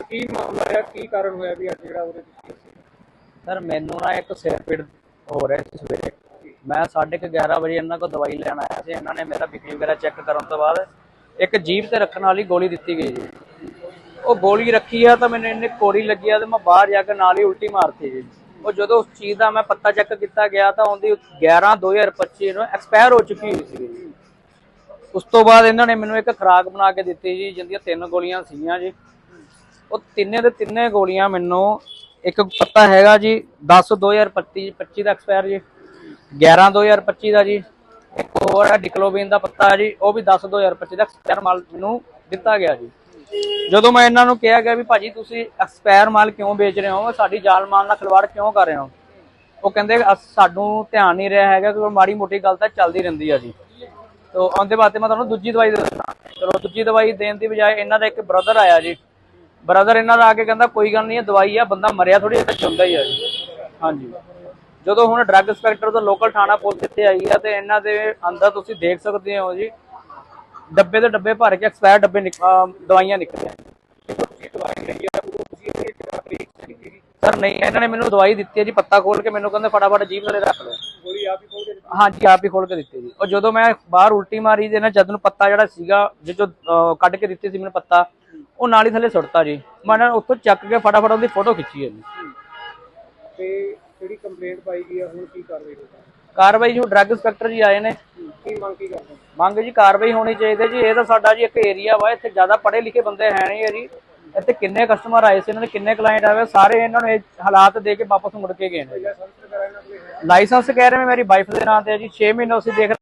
Sir ਕੀ ਮਾਮਲਾ ਹੈ? ਕੀ ਕਾਰਨ ਹੋਇਆ ਵੀ ਅੱਜ ਜਿਹੜਾ ਉਹਦੇ ਵਿੱਚ ਸਰ, ਮੈਨੂੰ ਨਾ ਇੱਕ ਸਿਰ ਪੀੜ ਹੋ ਰਿਹਾ ਸੀ ਸਵੇਰੇ। ਮੈਂ 11:30 ਵਜੇ ਇਹਨਾਂ ਕੋਲ ਦਵਾਈ ਲੈਣ ਆਇਆ ਸੀ। ਇਹਨਾਂ ਨੇ ਮੇਰਾ ਬੀਪੀ ਵਗੈਰਾ ਚੈੱਕ ਕਰਨ ਤੋਂ ਬਾਅਦ ਇੱਕ ਜੀਭ ਤੇ ਰੱਖਣ ਵਾਲੀ ਗੋਲੀ ਦਿੱਤੀ ਗਈ ਜੀ। ਉਹ ਗੋਲੀ ਰੱਖੀ ਆ ਤਾਂ ਮੈਨੂੰ ਇੰਨੀ ਕੋਰੀ ਲੱਗੀ ਤੇ ਮੈਂ ਬਾਹਰ ਜਾ ਕੇ ਨਾਲ ਹੀ ਉਲਟੀ ਮਾਰਤੀ ਜੀ। ਉਹ ਜਦੋਂ ਉਸ ਚੀਜ਼ ਦਾ ਮੈਂ ਪੱਤਾ ਚੈੱਕ ਕੀਤਾ ਗਿਆ ਤਾਂ ਉਹਦੀ 11 2025 ਨੂੰ ਐਕਸਪਾਇਰ ਹੋ ਚੁੱਕੀ ਹੋਈ ਸੀ ਉਸ ਤੋਂ ਬਾਅਦ ਇਹਨਾਂ ਨੇ ਮੈਨੂੰ ਇੱਕ ਖੁਰਾਕ ਬਣਾ ਕੇ ਦਿੱਤੀ ਜੀ, ਜਿੰਦੀਆਂ ਤਿੰਨ ਗੋਲੀਆਂ ਸੀਗੀਆਂ ਜੀ। ਉਹ ਤਿੰਨੇ ਦੇ ਤਿੰਨੇ ਗੋਲੀਆਂ ਮੈਨੂੰ ਇੱਕ ਪੱਤਾ ਹੈਗਾ ਜੀ 10 2025 25 ਦਾ ਐਕਸਪਾਇਰ ਜੀ 11 2025 ਦਾ ਜੀ, ਇੱਕ ਹੋਰ ਹੈ ਡਿਕਲੋਬਿਨ ਦਾ ਪੱਤਾ ਜੀ, ਉਹ ਵੀ 10 2025 ਦਾ ਐਕਸਪਾਇਰ ਮਾਲ ਮੈਨੂੰ ਦਿੱਤਾ ਗਿਆ ਜੀ। ਜਦੋਂ ਮੈਂ ਇਹਨਾਂ ਨੂੰ ਕਿਹਾ ਗਿਆ ਵੀ ਭਾਜੀ ਤੁਸੀਂ ਐਕਸਪਾਇਰ ਮਾਲ ਕਿਉਂ ਵੇਚ ਰਹੇ ਹੋ? ਸਾਡੀ ਜਾਲ ਮਾਲ ਨਾਲ ਖਿਲਵਾੜ ਕਿਉਂ ਕਰ ਰਹੇ ਹੋ? ਉਹ ਕਹਿੰਦੇ ਅਸ- ਸਾਨੂੰ ਧਿਆਨ ਨਹੀਂ ਰਿਹਾ ਹੈਗਾ ਕਿ ਮਾੜੀ ਮੋਟੀ ਗੱਲ ਤਾਂ ਚੱਲਦੀ ਰਹਿੰਦੀ ਆ ਜੀ। ਤੋ ਉਹਦੇ ਬਾਅਦ ਮੈਂ ਤੁਹਾਨੂੰ ਦੂਜੀ ਦਵਾਈ ਦੇ ਚਲੋ ਦੂਜੀ ਦਵਾਈ ਦੇਣ ਦੀ ਬਜਾਏ ਇਹਨਾਂ ਦਾ ਇੱਕ ਬ੍ਰਦਰ ਆਇਆ ਜੀ। ਬ੍ਰਦਰ ਇਹਨਾਂ ਦਾ ਆ ਕੇ ਕਹਿੰਦਾ ਕੋਈ ਗੱਲ ਨਹੀਂ ਇਹ ਦਵਾਈ ਆ ਬੰਦਾ ਮਰਿਆ ਥੋੜੀ ਇੱਥੇ ਚੁੰਦਾ ਹੀ ਆ ਜੀ। ਹਾਂਜੀ। ਜਦੋਂ ਹੁਣ ਡਰੱਗ ਇੰਸਪੈਕਟਰ ਤੋਂ ਲੋਕਲ ਥਾਣਾ ਪੁਲਿਸ ਇੱਥੇ ਆਈ ਆ ਤੇ ਇਹਨਾਂ ਦੇ ਅੰਦਰ ਤੁਸੀਂ ਦੇਖ ਸਕਦੇ ਹੋ ਜੀ ਡੱਬੇ ਦੇ ਡੱਬੇ ਭਰ ਕੇ ਐਕਸਪਾਇਰ ਡੱਬੇ ਦਵਾਈਆਂ ਨਿਕਲੀਆਂ। ਸਰ ਨਹੀਂ ਇਹਨਾਂ ਨੇ ਮੈਨੂੰ ਦਵਾਈ ਦਿੱਤੀ ਹੈ ਜੀ ਪੱਤਾ ਖੋਲ ਕੇ ਮੈਨੂੰ ਕਹਿੰਦੇ ਫਟਾਫਟ ਜੀਭ ਥੱਲੇ ਰੱਖ ਲਓ। ਗੋਲੀ ਆਪ ਹੀ ਖੋਲ ਕੇ ਦਿੱਤੀ? ਹਾਂਜੀ ਆਪ ਹੀ ਖੋਲ ਕੇ ਦਿੱਤੀ ਜੀ। ਉਹ ਜਦੋਂ ਮੈਂ ਬਾਹਰ ਉਲਟੀ ਮਾਰੀ ਤੇ ਨਾ ਜਦ ਨੂੰ ਪੱਤਾ ਜਿਹੜਾ ਸੀਗਾ ਅਹ, ਕੱਢ ਕੇ ਦਿੱਤੀ ਸੀ ਮੈਨੂੰ ਪੱਤਾ ਉਹ ਨਾਲ ਹੀ ਥੱਲੇ ਸੁੱਟਤਾ ਜੀ। ਮੈਂ ਨਾ ਉੱਥੋਂ ਚੱਕ ਕੇ ਫਟਾਫਟ ਉਹਦੀ ਫੋਟੋ ਖਿੱਚੀ ਹੈ ਜੀ। ਤੇ ਜਿਹੜੀ ਕੰਪਲੇਂਟ ਪਾਈ ਗਈ ਆ ਹੁਣ ਕੀ ਕਾਰਵਾਈ ਹੋਊਗੀ? ਕਾਰਵਾਈ ਜੋ ਡਰੱਗ ਇੰਸਪੈਕਟਰ ਜੀ ਆਏ ਨੇ। ਕੀ ਮੰਗ ਕੀ ਕਰਦੇ? ਮੰਗ ਜੀ ਕਾਰਵਾਈ ਹੋਣੀ ਚਾਹੀਦੀ ਹੈ ਜੀ। ਇਹ ਤਾਂ ਸਾਡਾ ਜੀ ਇੱਕ ਏਰੀਆ ਵਾ ਇੱਥੇ ਜ਼ਿਆਦਾ ਪੜ੍ਹੇ ਲਿਖੇ ਬੰਦੇ ਹੈ ਨਹੀਂ ਹੈ ਜੀ। ਇੱਥੇ ਕਿੰਨੇ ਕਸਟਮਰ ਆਏ ਸੀ ਇਹਨਾਂ ਦੇ ਕਿੰਨੇ ਕਲਾਇੰਟ ਆਏ ਸਾਰੇ ਇਹਨਾਂ ਨੂੰ ਇਹ ਹਾਲਾਤ ਦੇ ਕੇ ਵਾਪਸ ਮੁੜ ਕੇ ਗਏ ਨੇ ਲਾਇਸੈਂਸ ਕਹਿ ਰਹੇ ਮੈਂ ਮੇਰੀ ਵਾਈਫ ਦੇ ਨਾਂ ਤੇ ਹੈ ਜੀ। 6 ਮਹੀਨੇ ਅਸੀਂ ਦੇਖ